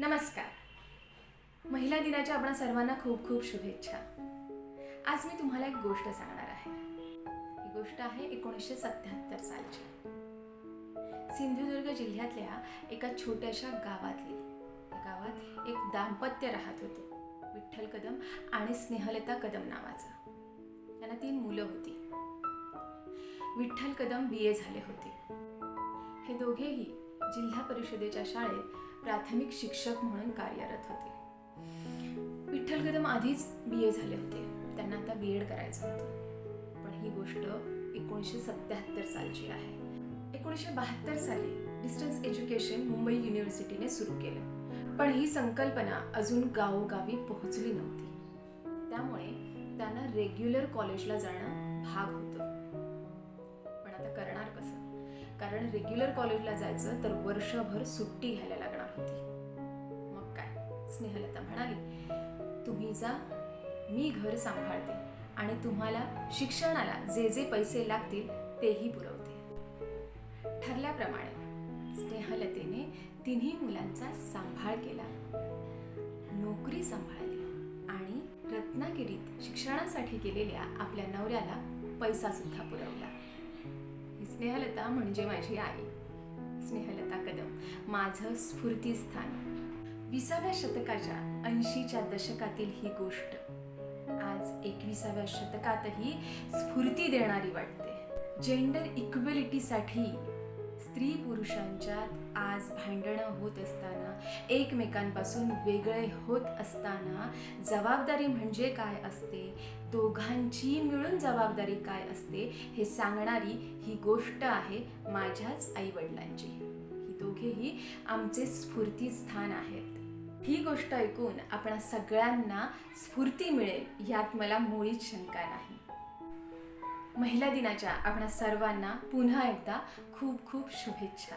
नमस्कार. महिला दिनाच्या आपणा सर्वांना खूप खूप शुभेच्छा. आज मी तुम्हाला एक गोष्ट सांगणार आहे. ही गोष्ट आहे एकोणीसशे सत्याहत्तर सालची. सिंधुदुर्ग जिल्ह्यातल्या एका छोट्याशा गावातली त्या गावात एक दाम्पत्य राहत होते विठ्ठल कदम आणि स्नेहलता कदम नावाचा. त्यांना तीन मुलं होती. विठ्ठल कदम बी ए झाले होते. हे दोघेही जिल्हा परिषदेच्या शाळेत प्राथमिक शिक्षक म्हणून कार्यरत होते. विठ्ठल कदम आधीच बी ए झाले होते. त्यांना आता बी एड करायचं होतं. पण ही गोष्ट एकोणीसशे सत्याहत्तर सालची आहे. एकोणीसशे बहात्तर साली डिस्टन्स एज्युकेशन मुंबई युनिव्हर्सिटीने सुरू केलं. पण ही संकल्पना अजून गावोगावी पोहोचली नव्हती. त्यामुळे त्यांना रेग्युलर कॉलेजला जाणं भाग होतं. कारण रेग्युलर कॉलेजला जायचं तर वर्षभर सुट्टी घ्यायला लागणार होती. मग काय? स्नेहलता म्हणाली तुम्ही जा मी घर सांभाळते आणि तुम्हाला शिक्षणाला जे जे पैसे लागतील तेही पुरवते. ठरल्याप्रमाणे स्नेहलतेने तिन्ही मुलांचा सांभाळ केला. नोकरी सांभाळली आणि रत्नागिरीत शिक्षणासाठी केलेल्या आपल्या नवऱ्याला पैसा सुद्धा पुरवला. स्नेहलता म्हणजे माझी आई. स्नेहलता कदम. माझं स्फूर्तीस्थान. विसाव्या शतकाच्या ऐंशीच्या दशकातील ही गोष्ट. आज एकविसाव्या शतकातही स्फूर्ती देणारी वाटते. जेंडर इक्वेलिटीसाठी स्त्री पुरुषांच्यात आज भांडणं होत असताना एकमेकांपासून वेगळे होत असताना जबाबदारी म्हणजे काय असते? दोघांची मिळून जबाबदारी काय असते? हे सांगणारी ही गोष्ट आहे माझ्याच आईवडिलांची. ही दोघेही आमचे स्फूर्तीस्थान आहेत. ही गोष्ट ऐकून आपण सगळ्यांना स्फूर्ती मिळेल यात मला मुळीच शंका नाही. महिला दिनाच्या आपणा सर्वांना पुन्हा एकदा खूप खूप शुभेच्छा.